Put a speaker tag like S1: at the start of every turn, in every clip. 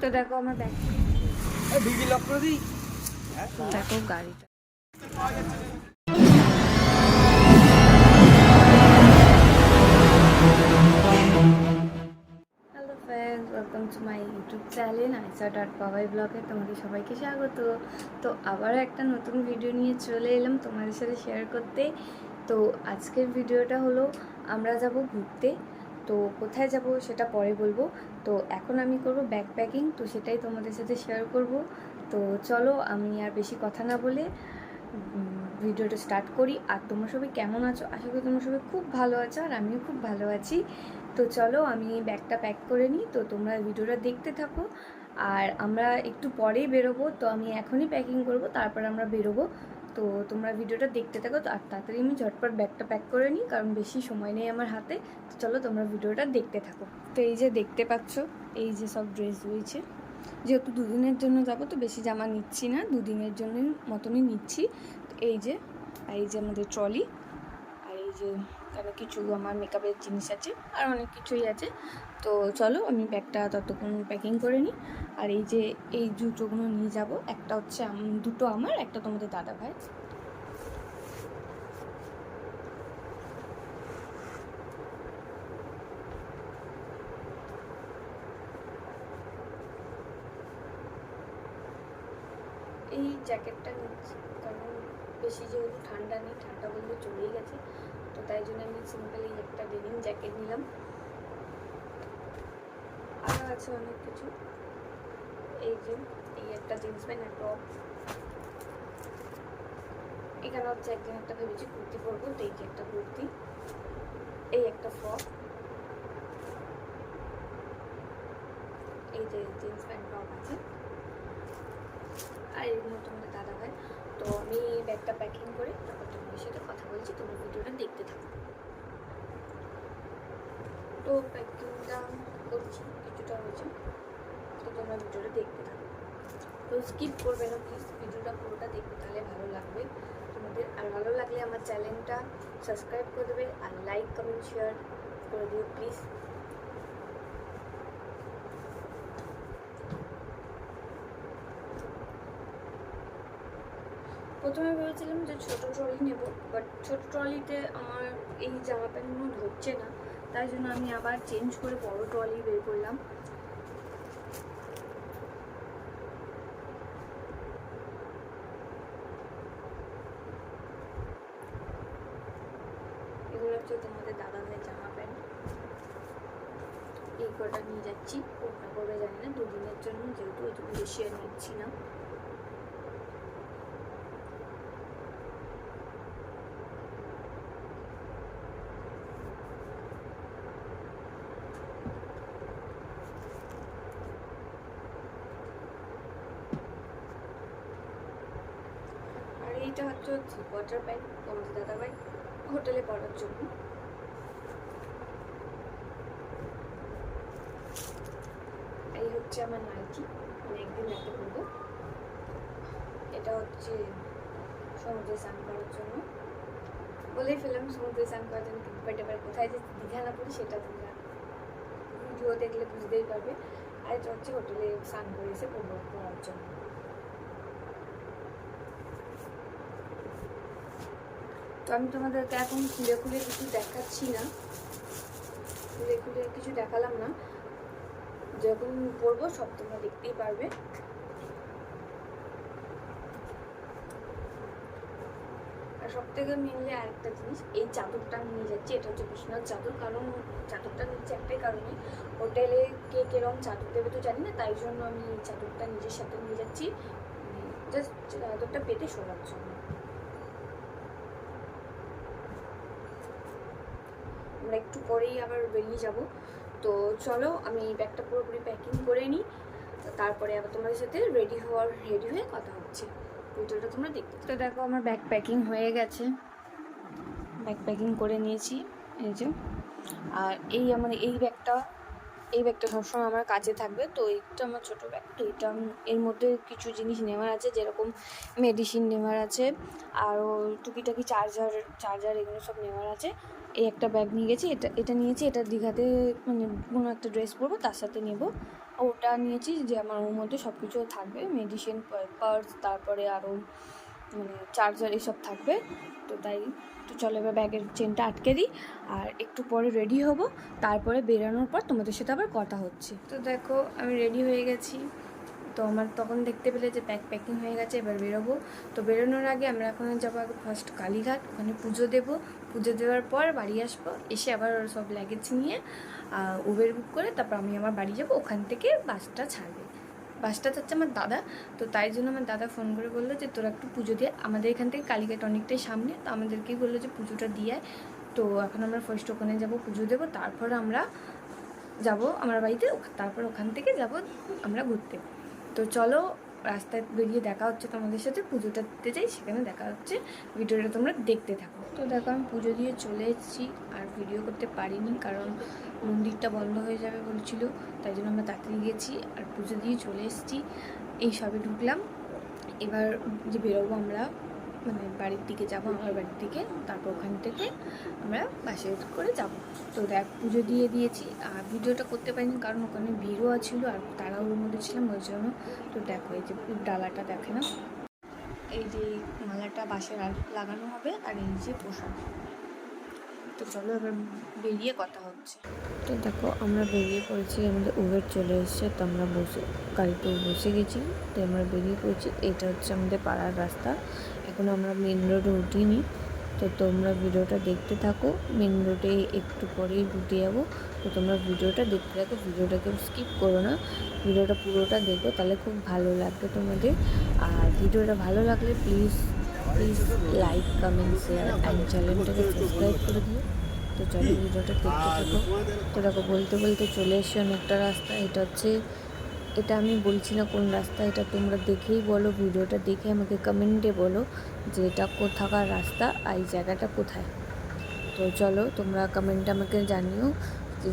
S1: তো দেখো আমার ব্যাগ দেখো গাড়িটা। Welcome to my YouTube channel Aisha dot পাওয়াই ব্লগে তোমাদের সবাইকে স্বাগত। তো আবার একটা নতুন ভিডিও নিয়ে চলে এলাম তোমাদের সাথে শেয়ার করতে। তো আজকের ভিডিওটা হলো আমরা যাব ঘুরতে। তো কোথায় যাব সেটা পরে বলব। তো এখন আমি করব ব্যাক প্যাকিং তো সেটাই তোমাদের সাথে শেয়ার করব। তো চলো আমি আর বেশি কথা না বলে ভিডিওটা স্টার্ট করি। আর তোমরা সবাই কেমন আছো? আশা করি তোমরা সবাই খুব ভালো আছো আর আমিও খুব ভালো আছি। তো চলো আমি ব্যাগটা প্যাক করে নিই। তো তোমরা ভিডিওটা দেখতে থাকো। আর আমরা একটু পরেই বেরোবো। তো আমি এখনই প্যাকিং করব, তারপর আমরা বেরোবো। তো তোমরা ভিডিওটা দেখতে থাকো, তো আর তাড়াতাড়ি আমি ঝটপট ব্যাগটা প্যাক করে নিই, কারণ বেশি সময় নেই আমার হাতে। তো চলো তোমরা ভিডিওটা দেখতে থাকো। তো এই যে দেখতে পাচ্ছ, এই যে সব ড্রেস রয়েছে। যেহেতু দুদিনের জন্য যাব, তো বেশি জামা নিচ্ছি না, দুদিনের জন্য মতনই নিচ্ছি। তো এই যে, আর এই যে আমাদের ট্রলি আর এই যে এখানে কিছু আমার মেকআপের জিনিস আছে, আর অনেক কিছুই আছে। তো চলো আমি ব্যাগটা ততক্ষণ প্যাকিং করে নিই। আর এই যে এই জুতোগুলো নিয়ে যাব, একটা হচ্ছে দুটো আমার, একটা তোমাদের দাদা ভাই এই জ্যাকেটটা নিচ্ছি, কারণ বেশি যেহেতু ঠান্ডা নেই, ঠান্ডা বলতে চলেই গেছে, তো তাই জন্য আমি সিম্পল এই একটা ডেনিম জ্যাকেট নিলাম। আছে অনেক কিছু। এই যে, এই একটা জিন্স প্যান্ট আর টপ এখানে হচ্ছে একদিন একটা ভেবেছি কুর্তি পরবো, তো এই যে একটা কুর্তি, এই একটা ফ্রক এই যে জিন্স প্যান্ট টপ আছে। আর এগুলো তোমাদের দাদা ভাই, তো আমি ব্যাগটা প্যাকিং করে তারপর তোমাদের সাথে কথা বলছি, তোমার ভিডিওটা দেখতে থাকো। তো প্যাকিংটা করছি। কিছুটা হয়েছে তো তোমরা ভিডিওটা দেখতে থাকো তো স্কিপ করবে না প্লিজ ভিডিওটা পুরোটা দেখবে, তাহলে ভালো লাগবে। তোমাদের আর ভালো লাগলে আমার চ্যানেলটা সাবস্ক্রাইব করে দেবে আর লাইক কমেন্ট শেয়ার করে দিও প্লিজ প্রথমে ভেবেছিলাম যে ছোট ট্রলি নেব বাট ছোট ট্রলিতে আমার এই জামা প্যান্টগুলো ধরছে না। তাই জন্য আমি আবার চেঞ্জ করে বড় ট্রলি বের করলাম। এগুলো হচ্ছে তোমাদের দাদা ভাইয়ের জামা প্যান্ট। এই কটা নিয়ে যাচ্ছি। কোনটা করবে জানি না, দুদিনের জন্য যেহেতু ওই জন্য বেশি আর নিচ্ছি না। হচ্ছে ওয়াটার প্যান্ট তোমাদের দাদাভাই হোটেলে পড়ার জন্য। এই হচ্ছে আমার নাইটি মানে একদিন রাতে পরবো এটা হচ্ছে সমুদ্রে স্নান করার জন্য। বলেই ফেললাম সমুদ্রে স্নান করার জন্য, কিন্তু এবার কোথায় যে দীঘা না পড়ি সেটা তোমরা ভিডিও দেখলে বুঝতেই পারবে। আর এটা হচ্ছে হোটেলে স্নান করে এসে পড়ব পড়ার জন্য। আমি তোমাদেরকে এখন খুলে খুলে কিছু দেখাচ্ছি না। খুলে খুলে কিছু দেখালাম না। যখন পড়ব সব তোমরা দেখতেই পারবে। আর সব থেকে মেনলি আরেকটা জিনিস, এই চাদরটা নিয়ে যাচ্ছি। এটা হচ্ছে বিশ্বনাথ চাদর। কারণ চাদরটা নিচ্ছে একটাই কারণে, হোটেলে কে কেরম চাদর দেবে তো জানি না। তাই জন্য আমি চাদরটা নিজের সাথে নিয়ে যাচ্ছি। জাস্ট চাদরটা পেতে শোনার জন্য। আমরা একটু পরেই আবার বেরিয়ে যাব। তো চলো, আমি ব্যাগটা পুরোপুরি প্যাকিং করে নিই। তারপরে আবার তোমাদের সাথে রেডি হওয়ার রেডি হয়ে কথা হচ্ছে। ভিডিওটা তোমরা দেখতে তো দেখো, আমার ব্যাগ প্যাকিং হয়ে গেছে। ব্যাগ প্যাকিং করে নিয়েছি, এই যে। আর এই আমার, এই ব্যাগটা এই ব্যাগটা সবসময় আমার কাছে থাকবে। তো এইটা আমার ছোটো ব্যাগ তো এটা এর মধ্যে কিছু জিনিস নেওয়ার আছে, যেরকম মেডিসিন নেওয়ার আছে, আরও টুকিটাকি চার্জার চার্জার এগুলো সব নেওয়ার আছে। এই একটা ব্যাগ নিয়ে গেছি, এটা এটা নিয়েছি, এটা দীঘাতে মানে কোনো একটা ড্রেস পরবো, তার সাথে নেব। ওটা নিয়েছি যে আমার ওর মধ্যে সব কিছু থাকবে মেডিসিন পার্স তারপরে আরও মানে চার্জার এসব থাকবে। তো তাই, তো চলো এবার ব্যাগের চেনটা আটকে দিই, আর একটু পরে রেডি হব। তারপরে বেরোনোর পর তোমাদের সাথে আবার কথা হচ্ছে। তো দেখো, আমি রেডি হয়ে গেছি। তো আমার তখন দেখতে পেলে যে ব্যাগ প্যাকিং হয়ে গেছে, এবার বেরোবো। তো বেরোনোর আগে আমরা এখন যাব আগে ফার্স্ট কালীঘাট, ওখানে পুজো দেবো। পুজো দেওয়ার পর বাড়ি আসব। এসে আবার ওর সব লাগেজ নিয়ে উবের বুক করে তারপর আমি আমার বাড়ি যাব। ওখান থেকে বাসটা ছাড়বে। বাসটা যাচ্ছে আমার দাদা। তো তাই জন্য আমার দাদা ফোন করে বলল যে, তোরা একটু পুজো দিয়ে আমাদের এখান থেকে কালীঘাট অনেকটাই সামনে। তো আমাদেরকেই বলল যে, পুজোটা দিয়ে। তো এখন আমরা ফার্স্ট ওখানে যাব, পুজো দেবো। তারপর আমরা যাব আমার বাড়িতে। তারপর ওখান থেকে যাব আমরা ঘুরতে। তো চলো রাস্তায় বেরিয়ে দেখা হচ্ছে তোমাদের সাথে, পুজোটা দিতে যাই সেখানে দেখা হচ্ছে। ভিডিওটা তোমরা দেখতে থাকো। তো দেখো, আমি পুজো দিয়ে চলে এসেছি, আর ভিডিও করতে পারিনি, কারণ মন্দিরটা বন্ধ হয়ে যাবে বলছিল, তাই জন্য আমরা তাড়াতাড়ি গেছি, আর পুজো দিয়ে চলে এসেছি। এই সবে ঢুকলাম। এবার যে বেরোবো আমরা মানে বাড়ির দিকে যাব, আমার বাড়ির দিকে। তারপর ওখান থেকে আমরা বাসে করে যাব। তো দেখ, পুজো দিয়ে দিয়েছি। আর ভিডিওটা করতে পারিনি কারণ ওখানে ভিড়ও ছিল আর ওর মধ্যে ছিলাম, ওই জন্য। তো দেখো এই যে ডালাটা দেখে না এই যে মালাটা বাসের লাগানো হবে আর এই যে পোশাক। তো চলো এবার বেরিয়ে কথা হচ্ছে। তো দেখো, আমরা বেরিয়ে পড়েছি, আমাদের উবের চলে এসেছে, তো আমরা বসে গাড়িতে বসে গেছি, তো আমরা বেরিয়ে পড়েছি। এটা হচ্ছে আমাদের পাড়ার রাস্তা। এখন আমরা মেন রোডে উঠিনি, তো তোমরা ভিডিওটা দেখতে থাকো। মেন রোডে একটু পরেই ঢুকে যাব। তো তোমরা ভিডিওটা দেখতে থাকো, ভিডিওটাকে স্কিপ করো না। ভিডিওটা পুরোটা দেখো, তাহলে খুব ভালো লাগবে তোমাদের। আর ভিডিওটা ভালো লাগলে please please like comment share and চ্যানেলটাকে সাবস্ক্রাইব করে দিও। তো চলো ভিডিওটা দেখতে থাকো। তো দেখো, বলতে বলতে চলে এসে অনেকটা রাস্তা। এটা হচ্ছে, এটা আমি বলছি না কোন রাস্তা, এটা তোমরা দেখেই বলো, ভিডিওটা দেখে আমাকে কমেন্টে বলো যে এটা কোথাকার রাস্তা আর এই জায়গাটা কোথায়। তো চলো, তোমরা কমেন্টে আমাকে জানিও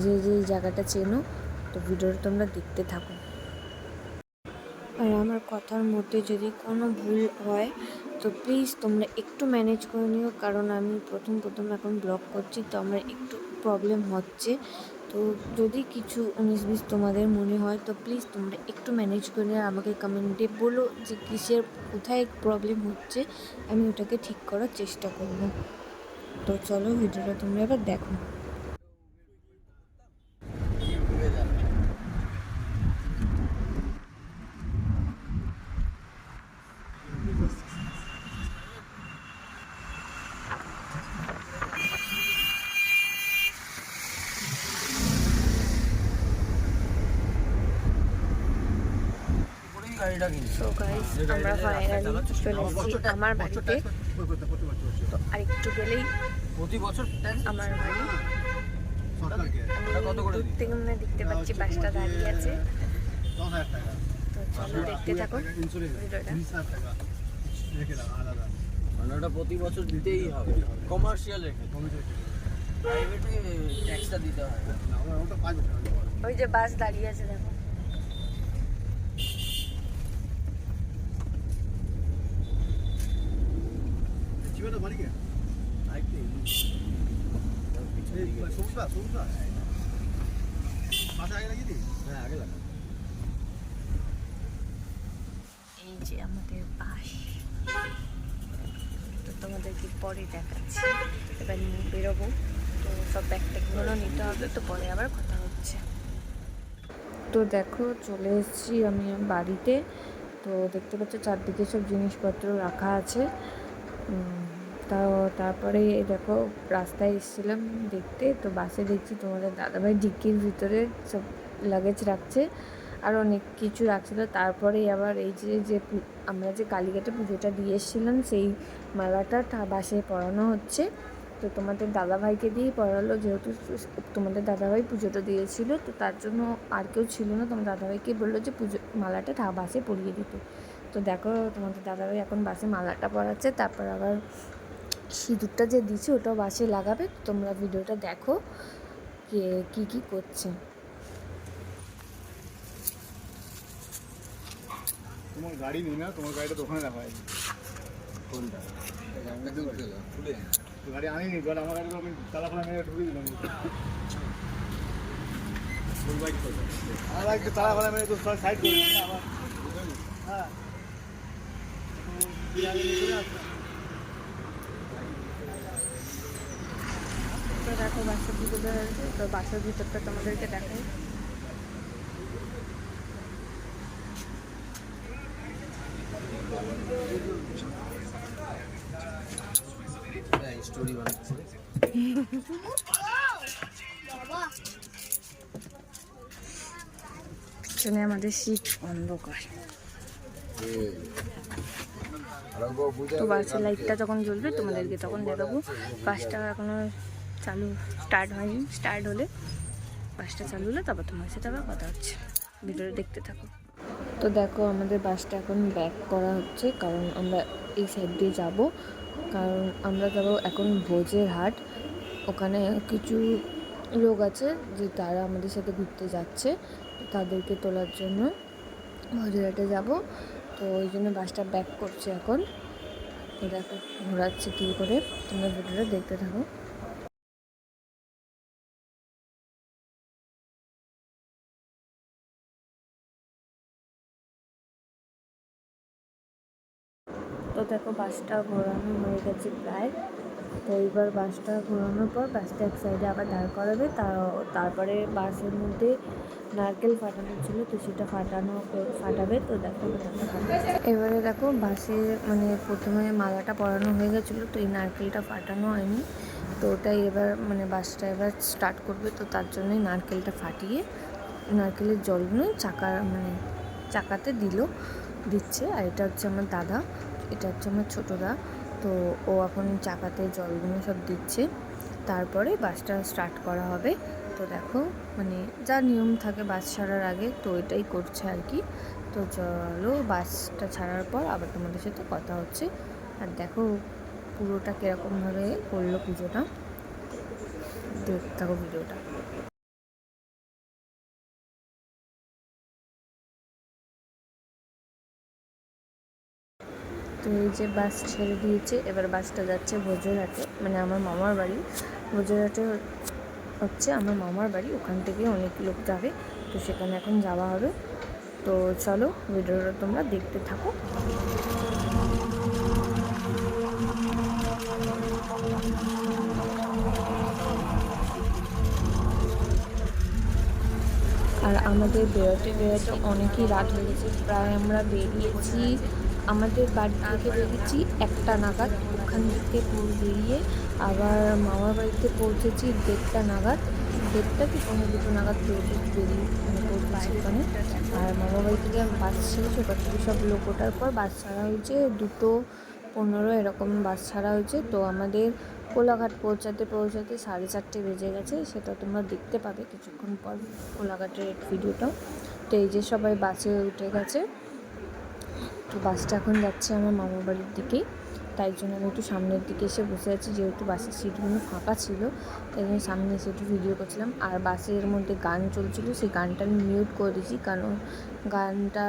S1: যে যে জায়গাটা চেনো। তো ভিডিওটা তোমরা দেখতে থাকো। কথার মধ্যে যদি কোনো ভুল হয়, তো প্লিজ তোমরা একটু ম্যানেজ করে নিও। কারণ আমি প্রথম প্রথম এখন ব্লগ করছি, তো আমার একটু প্রবলেম হচ্ছে। তো যদি কিছু উনিশ বিশ তোমাদের মনে হয়, তো প্লিজ তোমরা একটু ম্যানেজ করে আমাকে কমেন্টে বলো যে কিসের, কোথায় প্রবলেম হচ্ছে। আমি ওটাকে ঠিক করার চেষ্টা করব। তো চলো ভিডিওটা তোমরা এবার দেখো। তো গাইস আমরা ফাইনালি চলে এসেছি আমার বাড়িতে। তো আরেকটু গেলেই
S2: প্রতি বছর
S1: আমার বাড়ি। দূর থেকে দেখতে পাচ্ছি বাসটা দাঁড়িয়ে আছে। তো চলো দেখতে থাকো। ভিডিওটা।
S2: মানে প্রতি বছর দিতেই হবে। কমার্শিয়াল ট্যাক্সটা দিতে হয়।
S1: ওই যে বাস দাঁড়িয়ে আছে দেখো
S2: হ্যাঁ আগে লাগা
S1: এই যে আমাদের বাস। তো তোমাদেরকে পরে দেখাচ্ছি। এবার নিয়ে বেরোবো। তো সব ব্যাগ ট্যাগগুলো নিতে হবে তো পরে আবার কথা হচ্ছে। তো দেখো চলে এসেছি আমি বাড়িতে। তো দেখতে পাচ্ছ চারদিকে সব জিনিসপত্র রাখা আছে। তারপরে দেখো রাস্তায় এসেছিলাম দেখতে, তো বাসে দেখছি তোমাদের দাদাভাই ডিক্কির ভিতরে সব লাগেজ রাখছে আর অনেক কিছু রাখছিল। তারপরে আবার এই যে যে আমরা যে কালীঘাটে পুজোটা দিয়ে এসেছিলাম সেই মালাটা বাসে পরানো হচ্ছে। তো তোমাদের দাদাভাইকে দিয়েই পড়ালো, যেহেতু তোমাদের দাদাভাই পুজোটা দিয়েছিল, তো তার জন্য আর কেউ ছিল না। তোমার দাদাভাইকে বলল যে পুজো, মালাটা ঠা বাসে পরিয়ে দিতে। তো দেখো তোমাদের দাদাভাই এখন বাসে মালাটা পরাচ্ছে তারপর আবার সিঁদুরটা যে দিচ্ছে ওটাও বাসে লাগাবে। তোমরা ভিডিওটা দেখো কে কী কী করছে।
S3: তোমার গাড়ি নেই না তোমার গাড়িটা তো ওখানে রাখা আছে
S2: কোনটা?
S3: গাড়ি আনিনি গাড়ি আমার গাড়ি আমি তালা খোলা মেরে ঢুকে দিলাম। আমার বাইকটা তালা খোলা মেরে তো সাইড করে আবার হ্যাঁ তো বিরিয়ানি নিয়ে চলে আসলাম।
S1: তো দেখো বাসের ভিতরে রয়েছে তো বাসের ভিতরটা তোমাদেরকে দেখাই
S2: স্টোরি বানাচ্ছে
S1: পিছনে আমাদের শীত অন্ধকার। তো বাসের লাইটটা যখন জ্বলবে তোমাদেরকে তখন দেখাবো। বাসটা এখনও চালু স্টার্ট হয়নি। স্টার্ট হলে বাসটা চালু হলে তারপর তোমার সাথে আবার কথা হচ্ছে। ভিডিওটা দেখতে থাকো। তো দেখো, আমাদের বাসটা এখন ব্যাক করা হচ্ছে, কারণ আমরা এই সাইড দিয়ে যাব। কারণ আমরা যাব এখন ভোজের হাট। ওখানে কিছু লোক আছে যে তারা আমাদের সাথে ঘুরতে যাচ্ছে। তাদেরকে তোলার জন্য ভোজের হাটে যাব। তো ওই জন্য বাসটা ব্যাক করছে এখন। দেখো, ঘোরাচ্ছে কী করে? তোমরা ভিডিওটা দেখতে থাকো। তো দেখো বাসটা ঘোরানো হয়ে গেছে প্রায়। তো এইবার বাসটা ঘোরানোর পর বাসটা এক সাইডে আবার দাঁড় করাবে। তারপরে বাসের মধ্যে নারকেল ফাটানো ছিল, তো সেটা ফাটানো, ফাটাবে। তো দেখো এবারে দেখো বাসে মানে প্রথমে মালাটা পরানো হয়ে গেছিল, তো এই নারকেলটা ফাটানো হয়নি। তো ওটাই এবার মানে বাসটা এবার স্টার্ট করবে, তো তার জন্যই নারকেলটা ফাটিয়ে নারকেলের জলগুলো চাকা মানে চাকাতে দিল, দিচ্ছে। আর এটা হচ্ছে আমার দাদা। এটা হচ্ছে আমার ছোটোদা। তো ও এখন চাকাতে জলগুলো সব দিচ্ছে। তারপরে বাসটা স্টার্ট করা হবে। তো দেখো মানে যা নিয়ম থাকে বাস ছাড়ার আগে, তো এটাই করছে আর কি। তো চলো বাসটা ছাড়ার পর আবার তোমাদের সাথে কথা হচ্ছে। আর দেখো পুরোটা কীরকমভাবে করল পুজোটা। দেখতে থাকো ভিডিওটা। যে বাস ছেড়ে দিয়েছে, এবার বাসটা যাচ্ছে ভোজরহাটে। মানে আমার মামার বাড়ি। ভোজরহাটে হচ্ছে আমার মামার বাড়ি, ওখান থেকে অনেক লোক যাবে, তো সেখানে এখন যাওয়া হবে। তো চলো, ভিডিওটা তোমরা দেখতে থাকো। আর আমাদের বেরোতে বেরোতে অনেকই রাত হয়ে গেছে। প্রায় আমরা বেরিয়েছি আমাদের বাড়ি থেকে বেরিয়েছি একটা নাগাদ। ওখান থেকে বেরিয়ে আবার মামার বাড়িতে পৌঁছেছি দেড়টা নাগাদ। দেড়টা কি পনেরো দুটো নাগাদ বেরিয়ে মানে পৌঁছেছি ওখানে। আর মামার বাড়ি থেকে বাস ছেড়েছে, ওখান থেকে সব লোক ওঠার পর বাস ছাড়া হয়েছে দুটো পনেরো এরকম বাস ছাড়া হয়েছে। তো আমাদের কোলাঘাট পৌঁছাতে পৌঁছাতে সাড়ে চারটে বেজে গেছে, সেটা তোমরা দেখতে পাবে কিছুক্ষণ পর কোলাঘাটের ভিডিওটা। তো এই যে সবাই বাসে উঠে গেছে। তো বাসটা এখন যাচ্ছে আমার মামার বাড়ির দিকেই। তাই জন্য আমি একটু সামনের দিকে এসে বসে আছি, যেহেতু বাসের সিটগুলো ফাঁকা ছিল, তাই জন্য সামনে এসে একটু ভিডিও করছিলাম। আর বাসের মধ্যে গান চলছিল, সেই গানটা আমি মিউট করে দিয়েছি, কারণ গানটা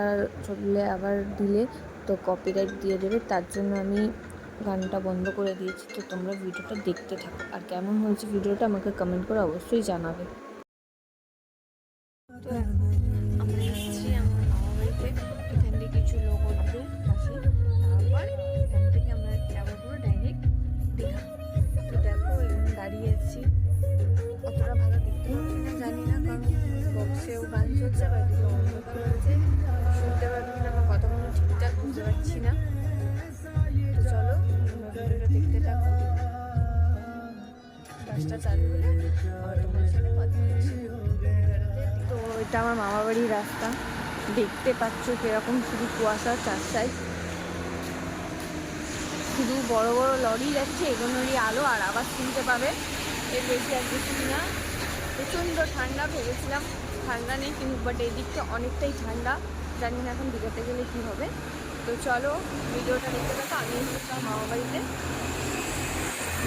S1: চললে আবার দিলে তো কপিরাইট দিয়ে দেবে, তার জন্য আমি গানটা বন্ধ করে দিয়েছি। তো তোমরা ভিডিওটা দেখতে থাকো। আর কেমন হয়েছে ভিডিওটা আমাকে কমেন্ট করে অবশ্যই জানাবে। তো দেখো ভালো দেখতে কারণ শুনতে না বুঝতে পারছি না। চলো দেখতে তো এটা আমার মামা বাড়ির রাস্তা। দেখতে পাচ্ছ কীরকম শুধু কুয়াশা চার সাইড। শুধু বড় বড় লরি যাচ্ছে এগুলোরই আলো আর আবার শুনতে পাবে। এর বেশি আর কিছুই না। প্রচণ্ড ঠান্ডা, ভেবেছিলাম ঠান্ডা নেই কিন্তু বাট এদিকটা দিকটা অনেকটাই ঠান্ডা। জানি না এখন দীঘাতে গেলে কী হবে। তো চলো, ভিডিওটা দেখতে থাকো। আমি এসেছিলাম মামা বাড়িতে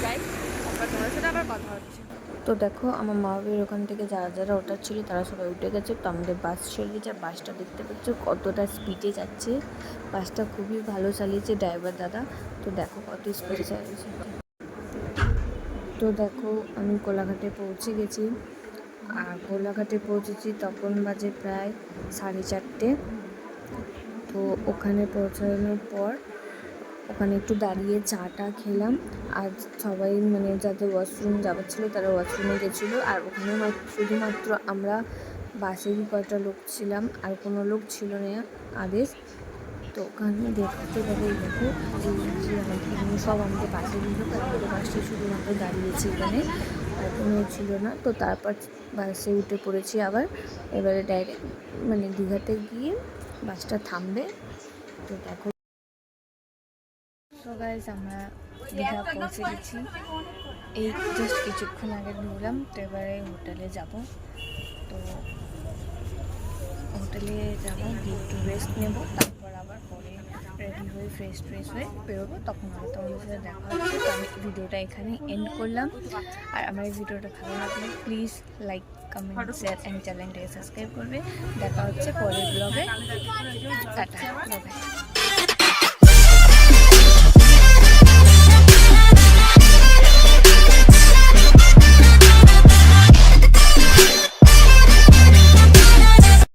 S1: যাই, তারপর তোমার সাথে আবার কথা হচ্ছে। তো দেখো, আমার মা বাবির ওখান থেকে যারা যারা ওঠার ছিল তারা সবাই উঠে গেছে। তো আমাদের বাস ছেড়ে দিয়েছে আর বাসটা দেখতে পাচ্ছ কতটা স্পিডে যাচ্ছে। বাসটা খুবই ভালো চালিয়েছে ড্রাইভার দাদা। তো দেখো কত স্পিডে চালিয়েছে। তো দেখো, আমি কোলাঘাটে পৌঁছে গেছি। আর কোলাঘাটে পৌঁছেছি তখন বাজে প্রায় সাড়ে চারটে। তো ওখানে পৌঁছানোর পর ওখানে একটু দাঁড়িয়ে চাটা খেলাম। আর সবাই মানে যাদের ওয়াশরুম যাওয়ার ছিল তারা ওয়াশরুমে গেছিল। আর ওখানে শুধুমাত্র আমরা বাসেরই কয়েকটা লোক ছিলাম আর কোনো লোক ছিল না আদেশ। তো ওখানে দেখতে এই দেখো, এই যে আমাদের সব আমাদের বাসে দিল তারপরে বাসে শুধুমাত্র দাঁড়িয়েছি এখানে, আর কোনো ছিল না। তো তারপর বাসে উঠে পড়েছি আবার। এবারে ডাইরেক্ট মানে দীঘাতে গিয়ে বাসটা থামবে। তো দেখো সো গাইজ আমরা দীঘা পৌঁছে গেছি। এই জাস্ট কিছুক্ষণ আগে ঢুকলাম, তো এবারে হোটেলে যাব। তো হোটেলে যাব, গিয়ে একটু রেস্ট নেব, তারপর আবার পরে রেডি হয়ে ফ্রেশ ফ্রেশ হয়ে বেরোবো। তখন আবার তোমাদের সাথে দেখা হচ্ছে। তো আমি ভিডিওটা এখানে এন্ড করলাম। আর আমার এই ভিডিওটা ভালো লাগলে please like comment share and চ্যানেলটাকে সাবস্ক্রাইব করবে। দেখা হচ্ছে পরের ব্লগে টাটা